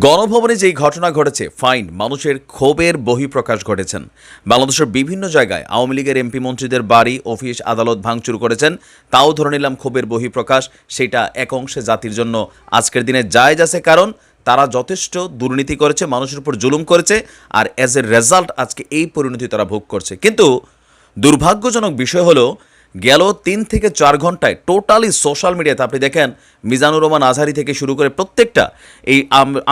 গণভবনে যেই ঘটনা ঘটেছে, ফাইন, মানুষের ক্ষোভের বহিঃপ্রকাশ ঘটেছেন। বাংলাদেশের বিভিন্ন জায়গায় আওয়ামী লীগের এমপি মন্ত্রীদের বাড়ি, অফিস, আদালত ভাঙচুর করেছেন। তাও ধরে নিলাম ক্ষোভের বহিঃপ্রকাশ, সেটা এক অংশে জাতির জন্য আজকের দিনে জায়জ আছে কারণ তারা যথেষ্ট দুর্নীতি করেছে, মানুষের উপর জুলুম করেছে, আর অ্যাজ এ রেজাল্ট আজকে এই পরিণতি তারা ভোগ করছে। কিন্তু দুর্ভাগ্যজনক বিষয় হলো গেল তিন থেকে চার ঘন্টায় টোটালি সোশ্যাল মিডিয়াতে। আপনি দেখেন, মিজানুর রহমান আজহারি থেকে শুরু করে প্রত্যেকটা এই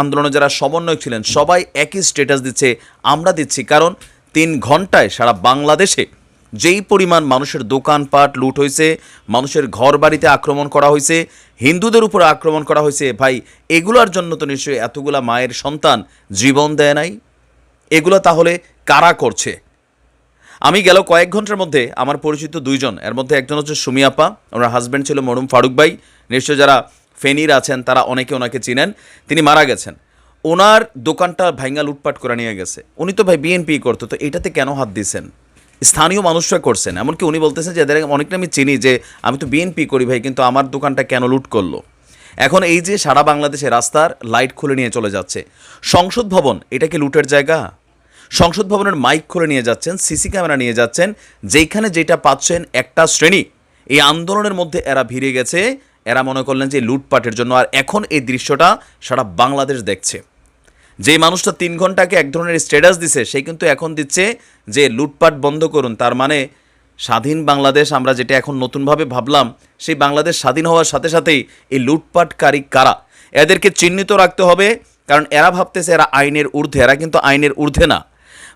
আন্দোলনে যারা সমন্বয়ক ছিলেন, সবাই একই স্ট্যাটাস দিচ্ছে, আমরা দিচ্ছি। কারণ তিন ঘন্টায় সারা বাংলাদেশে যেই পরিমাণ মানুষের দোকানপাট লুট হয়েছে, মানুষের ঘর বাড়িতে আক্রমণ করা হয়েছে, হিন্দুদের উপর আক্রমণ করা হয়েছে, ভাই, এগুলোর জন্য তো নিশ্চয়ই এতগুলা মায়ের সন্তান জীবন দেয় নাই। এগুলো তাহলে কারা করছে? আমি গেল কয়েক ঘণ্টার মধ্যে আমার পরিচিত দুইজন, এর মধ্যে একজন হচ্ছে সুমি আপা, ওনার হাজব্যান্ড ছিল মরুম ফারুক ভাই। নিশ্চয় যারা ফেনীর আছেন, তারা অনেকে ওনাকে চিনেন। তিনি মারা গেছেন। ওনার দোকানটা ভাইঙ্গা লুটপাট করে নিয়ে গেছে। উনি তো ভাই বিএনপি করতো, তো এটাতে কেন হাত দিছেন? স্থানীয় মানুষরা করছেন, এমনকি উনি বলতেছেন যে, এদের অনেকটা আমি চিনি যে, আমি তো বিএনপি করি ভাই, কিন্তু আমার দোকানটা কেন লুট করল? এখন এই যে সারা বাংলাদেশে রাস্তার লাইট খুলে নিয়ে চলে যাচ্ছে। সংসদ ভবন, এটা কি লুটের জায়গা? সংসদ ভবনের মাইক খুলে নিয়ে যাচ্ছেন, সিসি ক্যামেরা নিয়ে যাচ্ছেন, যেখানে যেটা পাচ্ছেন একটা শ্রেণি। এই আন্দোলনের মধ্যে এরা ভিড়ে গেছে। এরা মনে করলেন যে লুটপাটের জন্য। আর এখন এই দৃশ্যটা সারা বাংলাদেশ দেখছে। যে মানুষটা তিন ঘন্টাকে এক ধরনের স্ট্যাটাস দিছে সেই কিন্তু এখন দিচ্ছে যে লুটপাট বন্ধ করুন। তার মানে স্বাধীন বাংলাদেশ আমরা যেটা এখন নতুনভাবে ভাবলাম, সেই বাংলাদেশ স্বাধীন হওয়ার সাথে সাথেই এই লুটপাটকারী কারা? এদেরকে চিহ্নিত রাখতে হবে, কারণ এরা ভাবতেছে এরা আইনের ঊর্ধ্বে, এরা কিন্তু আইনের ঊর্ধ্বে না।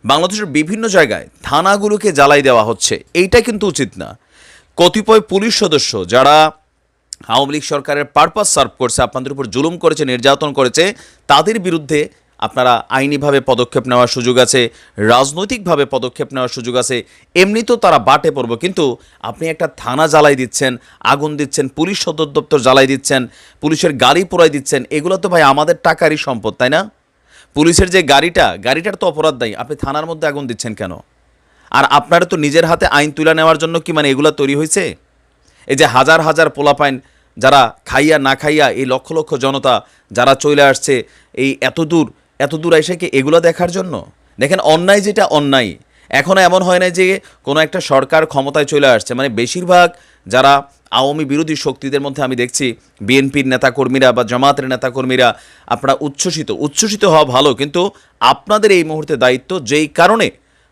বাংলাদেশের বিভিন্ন জায়গায় থানাগুলোকে জ্বালাই দেওয়া হচ্ছে। এইটা কিন্তু উচিত না। কতিপয় পুলিশ সদস্য যারা আওয়ামী লীগ সরকারের পারপাস সার্ভ করছে, আপনাদের উপর জুলুম করেছে, নির্যাতন করেছে, তাদের বিরুদ্ধে আপনারা আইনিভাবে পদক্ষেপ নেওয়ার সুযোগ আছে, রাজনৈতিকভাবে পদক্ষেপ নেওয়ার সুযোগ আছে, এমনিতেও তারা বাটে পড়ব। কিন্তু আপনি একটা থানা জ্বালাই দিচ্ছেন, আগুন দিচ্ছেন, পুলিশ সদর দপ্তর জ্বালাই দিচ্ছেন, পুলিশের গাড়ি পোড়াই দিচ্ছেন, এগুলো তো ভাই আমাদের টাকারই সম্পদ, তাই না? পুলিশের যে গাড়িটা, গাড়িটার তো অপরাধ নাই আপনি থানার মধ্যে আগুন দিচ্ছেন কেন? আর আপনারা তো নিজের হাতে আইন তুলে নেওয়ার জন্য কি মানে এগুলো তৈরি হয়েছে? এই যে হাজার হাজার পোলাপাইন যারা খাইয়া না খাইয়া এই লক্ষ লক্ষ জনতা যারা চলে আসছে, এই এত দূর এত দূর এসে কি এগুলো দেখার জন্য? দেখেন, অন্যায় যেটা অন্যায়। এখনও এমন হয় না যে কোনো একটা সরকার ক্ষমতায় চলে আসছে। মানে বেশিরভাগ যারা আওয়ামী বিরোধী শক্তিদের মধ্যে আমি দেখছি, বিএনপির নেতাকর্মীরা বা জামাতের নেতাকর্মীরা, আপনারা উচ্ছ্বসিত উচ্ছ্বসিত হওয়া ভালো, কিন্তু আপনাদের এই মুহূর্তে দায়িত্ব যেই কারণে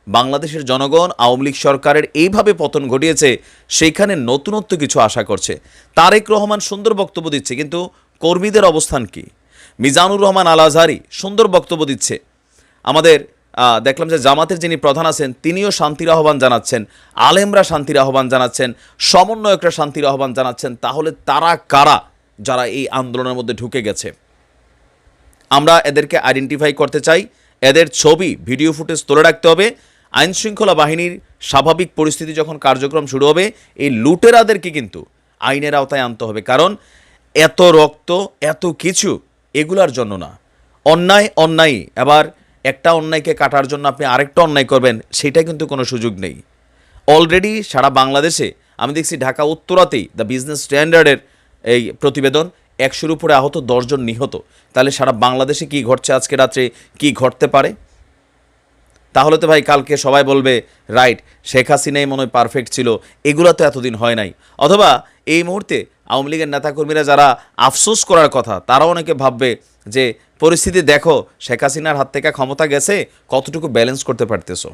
বাংলাদেশের জনগণ, আওয়ামী লীগ সরকারের এইভাবে পতন ঘটিয়েছে, সেইখানে নতুনত্ব কিছু আশা করছে। তারেক রহমান সুন্দর বক্তব্য দিচ্ছে, কিন্তু কর্মীদের অবস্থান কি? মিজানুর রহমান আল আজহারি সুন্দর বক্তব্য দিচ্ছে। আমাদের দেখলাম যে জামাতের যিনি প্রধান আছেন, তিনিও শান্তির আহ্বান জানাচ্ছেন। আলেমরা শান্তির আহ্বান জানাচ্ছেন, সমন্বয়করা শান্তির আহ্বান জানাচ্ছেন। তাহলে তারা কারা যারা এই আন্দোলনের মধ্যে ঢুকে গেছে? আমরা এদেরকে আইডেন্টিফাই করতে চাই। এদের ছবি ভিডিও ফুটেজ তুলে রাখতে হবে। আইনশৃঙ্খলা বাহিনীর স্বাভাবিক পরিস্থিতি যখন কার্যক্রম শুরু হবে, এই লুটেরাদেরকে কিন্তু আইনের আওতায় আনতে হবে। কারণ এত রক্ত, এত কিছু এগুলার জন্য না। অন্যায় অন্যায়। এবার একটা অন্যায়কে কাটার জন্য আপনি আরেকটা অন্যায় করবেন, সেটা কিন্তু কোনো সুযোগ নেই। অলরেডি সারা বাংলাদেশে, আমি দেখছি ঢাকা উত্তরাতেই দ্য বিজনেস স্ট্যান্ডার্ডের এই প্রতিবেদন একশোর উপরে আহত দশজন নিহত। তাহলে সারা বাংলাদেশে কি ঘটছে আজকে রাত্রে? কি ঘটতে পারে? তাহলে তো ভাই কালকে সবাই বলবে রাইট শেখ হাসিনাই মনে হয় পারফেক্ট ছিল, এগুলো তো এতদিন হয় নাই। অথবা এই মুহূর্তে আওয়ামী লীগের নেতাকর্মীরা যারা আফসোস করার কথা, তারাও অনেকে ভাববে যে, পরিস্থিতি দেখো, শেখ হাসিনার হাত থেকে ক্ষমতা গেছে, কতটুকু ব্যালেন্স করতে পারতেছো?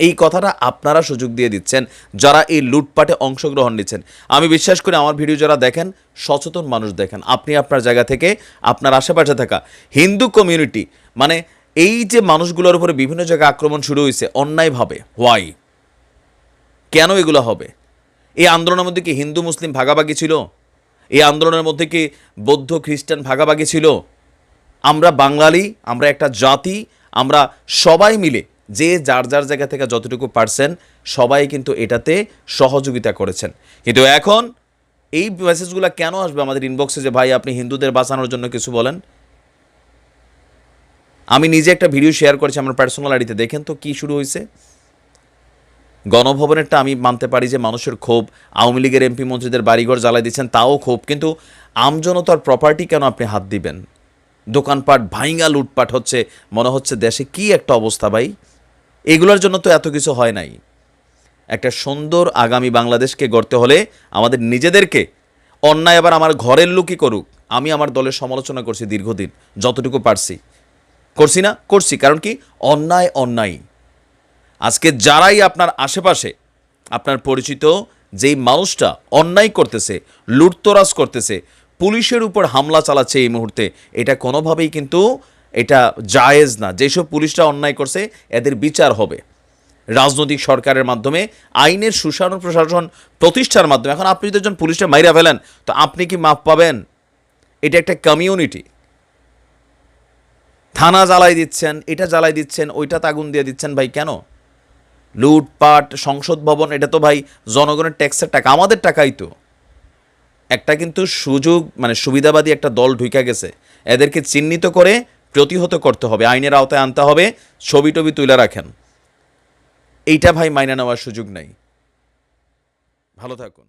এই কথাটা আপনারা সুযোগ দিয়ে দিচ্ছেন, যারা এই লুটপাটে অংশগ্রহণ নিচ্ছেন। আমি বিশ্বাস করি আমার ভিডিও যারা দেখেন, সচেতন মানুষ দেখেন। আপনি আপনার জায়গা থেকে, আপনার আশেপাশে থাকা হিন্দু কমিউনিটি মানে এই যে মানুষগুলোর উপরে বিভিন্ন জায়গায় আক্রমণ শুরু হয়েছে অন্যায়ভাবে হোয়াই কেন এগুলো হবে? এই আন্দোলনের মধ্যে কি হিন্দু, মুসলিম ভাগাভাগি ছিল? এই আন্দোলনের মধ্যে কি বৌদ্ধ, খ্রিস্টান ভাগাভাগি ছিল? আমরা বাঙালি, আমরা একটা জাতি, আমরা সবাই মিলে, যে যার যার জায়গা থেকে যতটুকু পারছেন, সবাই কিন্তু এটাতে সহযোগিতা করেছেন। কিন্তু এখন এই মেসেজগুলো কেন আসবে আমাদের ইনবক্সে যে, ভাই, আপনি হিন্দুদের বাঁচানোর জন্য কিছু বলেন? আমি নিজে একটা ভিডিও শেয়ার করেছি, আমার পার্সোনাল আইডিতে দেখেন তো কি শুরু হয়েছে গণভবনেরটা আমি মানতে পারি যে মানুষের ক্ষোভ, আওয়ামী লীগের এমপি মন্ত্রীদের বাড়িঘর জ্বালাই দিচ্ছেন, তাও ক্ষোভ। কিন্তু আমজনতার প্রপার্টি কেন আপনি হাত দিবেন? দোকানপাট ভাইঙ্গা লুটপাট হচ্ছে, মনে হচ্ছে দেশে কি একটা অবস্থা ভাই? এগুলোর জন্য তো এত কিছু হয় নাই। একটা সুন্দর আগামী বাংলাদেশকে গড়তে হলে আমাদের নিজেদেরকে অন্যায় আবার আমার ঘরের লোকই করুক। আমি আমার দলের সমালোচনা করছি দীর্ঘদিন, যতটুকু পারছি। করছি না? করছি, কারণ কি? অন্যায় অন্যায়। আজকে যারাই আপনার আশেপাশে, আপনার পরিচিত, যেই মানুষটা অন্যায় করতেছে, লুটতরাজ করতেছে, পুলিশের উপর হামলা চালাচ্ছে এই মুহূর্তে, এটা কোনোভাবেই কিন্তু এটা জায়েজ না। যেসব পুলিশরা অন্যায় করছে, এদের বিচার হবে। রাজনৈতিক সরকারের মাধ্যমে, আইনের সুশাসন প্রশাসন প্রতিষ্ঠার মাধ্যমে। এখন আপনি যদি একজন পুলিশটা মাইরা ফেলেন, তো আপনি কি মাপ পাবেন? এটা একটা কমিউনিটি থানা জ্বালাই দিচ্ছেন, এটা জ্বালাই দিচ্ছেন ওইটাতে আগুন দিয়ে দিচ্ছেন, ভাই কেন? লুটপাট, সংসদ ভবন, এটা তো ভাই জনগণের ট্যাক্সের টাকা, আমাদের টাকাই তো। একটা কিন্তু সুযোগ মানে সুবিধাবাদী একটা দল ঢুকে গেছে। এদেরকে চিহ্নিত করে প্রতিহত করতে হবে, আইনের আওতায় আনতে হবে, ছবি টবি তুলে রাখেন। এইটা ভাই মাইনা নেওয়ার সুযোগ নাই। ভালো থাকুন।